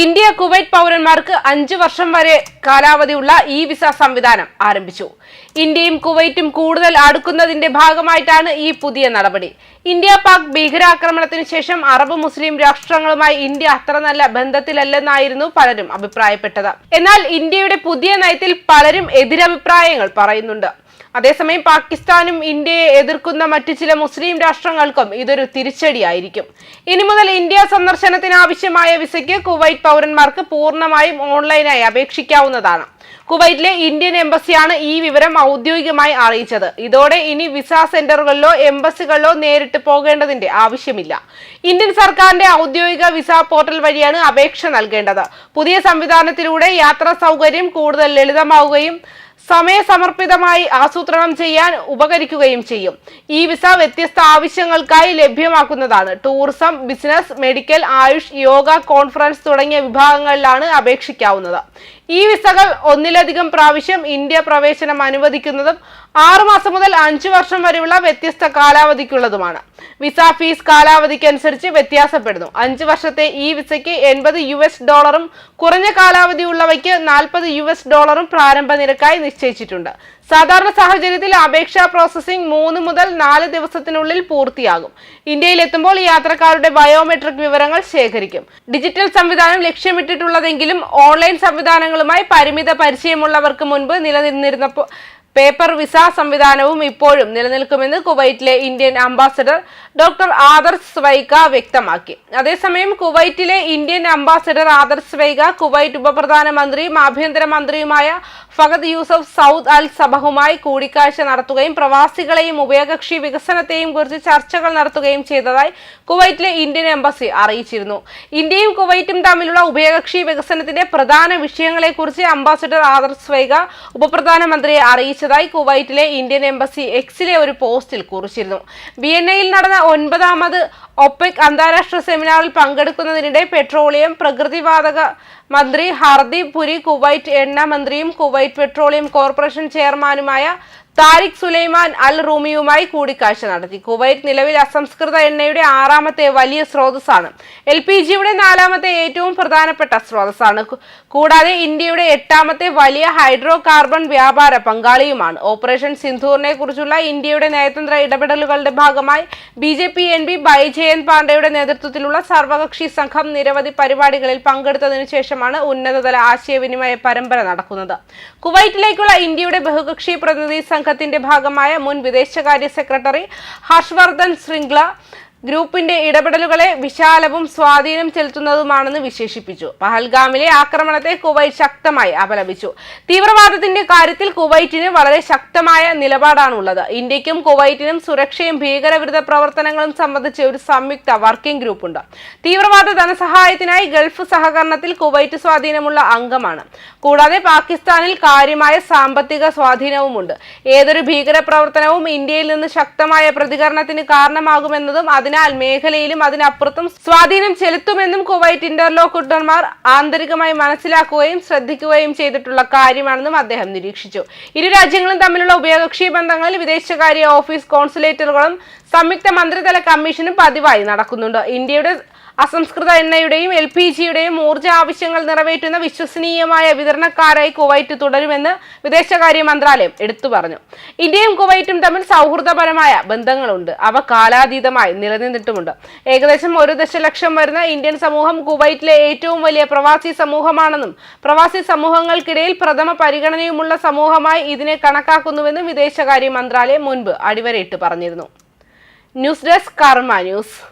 India Kuwait പൗരന്മാർക്ക് അഞ്ചു വർഷം വരെ കാലാവധിയുള്ള ഇ വിസ സംവിധാനം ആരംഭിച്ചു. ഇന്ത്യയും കുവൈറ്റും കൂടുതൽ അടുക്കുന്നതിന്റെ ഭാഗമായിട്ടാണ് ഈ പുതിയ നടപടി. ഇന്ത്യ പാക് ഭീകരാക്രമണത്തിന് ശേഷം അറബ് മുസ്ലിം രാഷ്ട്രങ്ങളുമായി ഇന്ത്യ അത്ര നല്ല ബന്ധത്തിലല്ലെന്നായിരുന്നു പലരും അഭിപ്രായപ്പെട്ടത്. എന്നാൽ ഇന്ത്യയുടെ പുതിയ നയത്തിൽ പലരും എതിരഭിപ്രായങ്ങൾ പറയുന്നുണ്ട്. അതേസമയം പാകിസ്ഥാനും ഇന്ത്യയെ എതിർക്കുന്ന മറ്റു ചില മുസ്ലിം രാഷ്ട്രങ്ങൾക്കും ഇതൊരു തിരിച്ചടിയായിരിക്കും. ഇനി മുതൽ ഇന്ത്യ സന്ദർശനത്തിന് ആവശ്യമായ വിസയ്ക്ക് കുവൈറ്റ് പൗരന്മാർക്ക് പൂർണമായും ഓൺലൈനായി അപേക്ഷിക്കാവുന്നതാണ്. കുവൈറ്റിലെ ഇന്ത്യൻ എംബസിയാണ് ഈ വിവരം ഔദ്യോഗികമായി അറിയിച്ചത്. ഇതോടെ ഇനി വിസ സെന്ററുകളിലോ എംബസികളിലോ നേരിട്ട് പോകേണ്ടതിന്റെ ആവശ്യമില്ല. ഇന്ത്യൻ സർക്കാരിന്റെ ഔദ്യോഗിക വിസ പോർട്ടൽ വഴിയാണ് അപേക്ഷ നൽകേണ്ടത്. പുതിയ സംവിധാനത്തിലൂടെ യാത്രാ സൗകര്യം കൂടുതൽ ലളിതമാവുകയും സമയസമർപ്പിതമായി ആസൂത്രണം ചെയ്യാൻ ഉപകരിക്കുകയും ചെയ്യും. ഈ വിസ വ്യത്യസ്ത ആവശ്യങ്ങൾക്കായി ലഭ്യമാക്കുന്നതാണ്. Tourism business medical AYUSH yoga conference തുടങ്ങിയ വിഭാഗങ്ങളിലാണ് അപേക്ഷിക്കാവുന്നത്. ഈ വിസകൾ ഒന്നിലധികം പ്രാവശ്യം ഇന്ത്യ പ്രവേശനം അനുവദിക്കുന്നതും ആറുമാസം മുതൽ അഞ്ചു വർഷം വരെയുള്ള വ്യത്യസ്ത കാലാവധിക്കുള്ളതുമാണ്. വിസ ഫീസ് കാലാവധിക്കനുസരിച്ച് വ്യത്യാസപ്പെടുന്നു. അഞ്ച് വർഷത്തെ ഈ വിസയ്ക്ക് എൺപത് യു ഡോളറും കുറഞ്ഞ കാലാവധിയുള്ളവയ്ക്ക് നാൽപ്പത് യു ഡോളറും പ്രാരംഭ നിരക്കായി നിശ്ചയിച്ചിട്ടുണ്ട്. സാധാരണ സാഹചര്യത്തിൽ അപേക്ഷാ പ്രോസസ്സിംഗ് മൂന്ന് മുതൽ നാല് ദിവസത്തിനുള്ളിൽ പൂർത്തിയാകും. ഇന്ത്യയിൽ എത്തുമ്പോൾ യാത്രക്കാരുടെ ബയോമെട്രിക് വിവരങ്ങൾ ശേഖരിക്കും. ഡിജിറ്റൽ സംവിധാനം ലക്ഷ്യമിട്ടിട്ടുള്ളതെങ്കിലും ഓൺലൈൻ സംവിധാനങ്ങളുമായി പരിമിത പരിചയമുള്ളവർക്ക് മുൻപ് നിലനിന്നിരുന്ന പേപ്പർ വിസ സംവിധാനവും ഇപ്പോഴും നിലനിൽക്കുമെന്ന് കുവൈറ്റിലെ Indian ambassador doctor Adarsh Swaika വ്യക്തമാക്കി. അതേസമയം കുവൈറ്റിലെ Indian ambassador Adarsh Swaika Kuwait ഉപപ്രധാനമന്ത്രിയും ആഭ്യന്തരമന്ത്രിയുമായ ഫഗദ് യൂസഫ് സൗദ് അൽ സബഹുമായി കൂടിക്കാഴ്ച നടത്തുകയും പ്രവാസികളെയും ഉഭയകക്ഷി വികസനത്തെയും കുറിച്ച് ചർച്ചകൾ നടത്തുകയും ചെയ്തതായി കുവൈറ്റിലെ ഇന്ത്യൻ എംബസി അറിയിച്ചിരുന്നു. ഇന്ത്യയും കുവൈറ്റും തമ്മിലുള്ള ഉഭയകക്ഷി വികസനത്തിന്റെ പ്രധാന വിഷയങ്ങളെക്കുറിച്ച് അംബാസിഡർ ആദർശ് സ്വൈഗ ഉപപ്രധാനമന്ത്രിയെ അറിയിച്ചതായി കുവൈറ്റിലെ ഇന്ത്യൻ എംബസി എക്സിലെ ഒരു പോസ്റ്റിൽ കുറിച്ചിരുന്നു. വിയന്നയിൽ നടന്ന ഒൻപതാമത് ഒപെക് അന്താരാഷ്ട്ര സെമിനാറിൽ പങ്കെടുക്കുന്നതിനിടെ പെട്രോളിയം പ്രകൃതിവാതക മന്ത്രി ഹർദീപ് പുരി കുവൈറ്റ് എണ്ണ മന്ത്രിയും കുവൈറ്റ് പെട്രോളിയം കോർപ്പറേഷൻ ചെയർമാനുമായ താരിഖ് സുലൈമാൻ അൽ റൂമിയുമായി കൂടിക്കാഴ്ച നടത്തി. കുവൈറ്റ് നിലവിൽ അസംസ്കൃത എണ്ണയുടെ ആറാമത്തെ വലിയ സ്രോതസ്സാണ്. എൽ പി ജിയുടെ നാലാമത്തെ ഏറ്റവും പ്രധാനപ്പെട്ട സ്രോതസ്സാണ്. കൂടാതെ ഇന്ത്യയുടെ എട്ടാമത്തെ വലിയ ഹൈഡ്രോ കാർബൺ വ്യാപാര പങ്കാളിയുമാണ്. ഓപ്പറേഷൻ സിന്ധൂറിനെ കുറിച്ചുള്ള ഇന്ത്യയുടെ നയതന്ത്ര ഇടപെടലുകളുടെ ഭാഗമായി B J P M P Baijayant പാണ്ഡെയുടെ നേതൃത്വത്തിലുള്ള സർവകക്ഷി സംഘം നിരവധി പരിപാടികളിൽ പങ്കെടുത്തതിനു ശേഷമാണ് ഉന്നതതല ആശയവിനിമയ പരമ്പര നടക്കുന്നത്. കുവൈറ്റിലേക്കുള്ള ഇന്ത്യയുടെ ബഹുകക്ഷി പ്രതിനിധി സംഘത്തിന്റെ ഭാഗമായ മുൻ വിദേശകാര്യ സെക്രട്ടറി ഹർഷവർദ്ധൻ ശൃംഗ്ല ഗ്രൂപ്പിന്റെ ഇടപെടലുകളെ വിശാലവും സ്വാധീനം ചെലുത്തുന്നതുമാണെന്ന് വിശേഷിപ്പിച്ചു. പഹൽഗാമിലെ ആക്രമണത്തെ കുവൈറ്റ് ശക്തമായി അപലപിച്ചു. തീവ്രവാദത്തിന്റെ കാര്യത്തിൽ കുവൈറ്റിന് വളരെ ശക്തമായ നിലപാടാണുള്ളത്. ഇന്ത്യക്കും കുവൈറ്റിനും സുരക്ഷയും ഭീകരവിരുദ്ധ പ്രവർത്തനങ്ങളും സംബന്ധിച്ച് ഒരു സംയുക്ത വർക്കിംഗ് ഗ്രൂപ്പുണ്ട്. തീവ്രവാദ ധനസഹായത്തിനായി ഗൾഫ് സഹകരണത്തിൽ കുവൈറ്റ് സ്വാധീനമുള്ള അംഗമാണ്. കൂടാതെ പാകിസ്ഥാനിൽ കാര്യമായ സാമ്പത്തിക സ്വാധീനവുമുണ്ട്. ഏതൊരു ഭീകര പ്രവർത്തനവും ഇന്ത്യയിൽ നിന്ന് ശക്തമായ പ്രതികരണത്തിന് കാരണമാകുമെന്നതും അതിന് അതിനാൽ മേഖലയിലും അതിനപ്പുറത്തും സ്വാധീനം ചെലുത്തുമെന്നും കുവൈറ്റ് ഇന്റർലോക്കുട്ടർമാർ ആന്തരികമായി മനസ്സിലാക്കുകയും ശ്രദ്ധിക്കുകയും ചെയ്തിട്ടുള്ള കാര്യമാണെന്നും അദ്ദേഹം നിരീക്ഷിച്ചു. ഇരു രാജ്യങ്ങളും തമ്മിലുള്ള ഉഭയകക്ഷി ബന്ധങ്ങളിൽ വിദേശകാര്യ ഓഫീസ് കോൺസുലേറ്ററുകളും സംയുക്ത മന്ത്രിതല കമ്മീഷനും പതിവായി നടക്കുന്നുണ്ട്. ഇന്ത്യയുടെ അസംസ്കൃത എണ്ണയുടെയും എൽ പി ജിയുടെയും ഊർജ ആവശ്യങ്ങൾ നിറവേറ്റുന്ന വിശ്വസനീയമായ വിതരണക്കാരായി കുവൈറ്റ് തുടരുമെന്ന് വിദേശകാര്യ മന്ത്രാലയം എടുത്തു പറഞ്ഞു. ഇന്ത്യയും കുവൈറ്റും തമ്മിൽ സൗഹൃദപരമായ ബന്ധങ്ങളുണ്ട്. അവ കാലാതീതമായി നിലനിന്നിട്ടുമുണ്ട്. ഏകദേശം ഒരു ദശലക്ഷം വരുന്ന ഇന്ത്യൻ സമൂഹം കുവൈറ്റിലെ ഏറ്റവും വലിയ പ്രവാസി സമൂഹമാണെന്നും പ്രവാസി സമൂഹങ്ങൾക്കിടയിൽ പ്രഥമ പരിഗണനയുമുള്ള സമൂഹമായി ഇതിനെ കണക്കാക്കുന്നുവെന്നും വിദേശകാര്യ മന്ത്രാലയം മുൻപ് അടിവരയിട്ട് പറഞ്ഞിരുന്നു. News desk Karma news.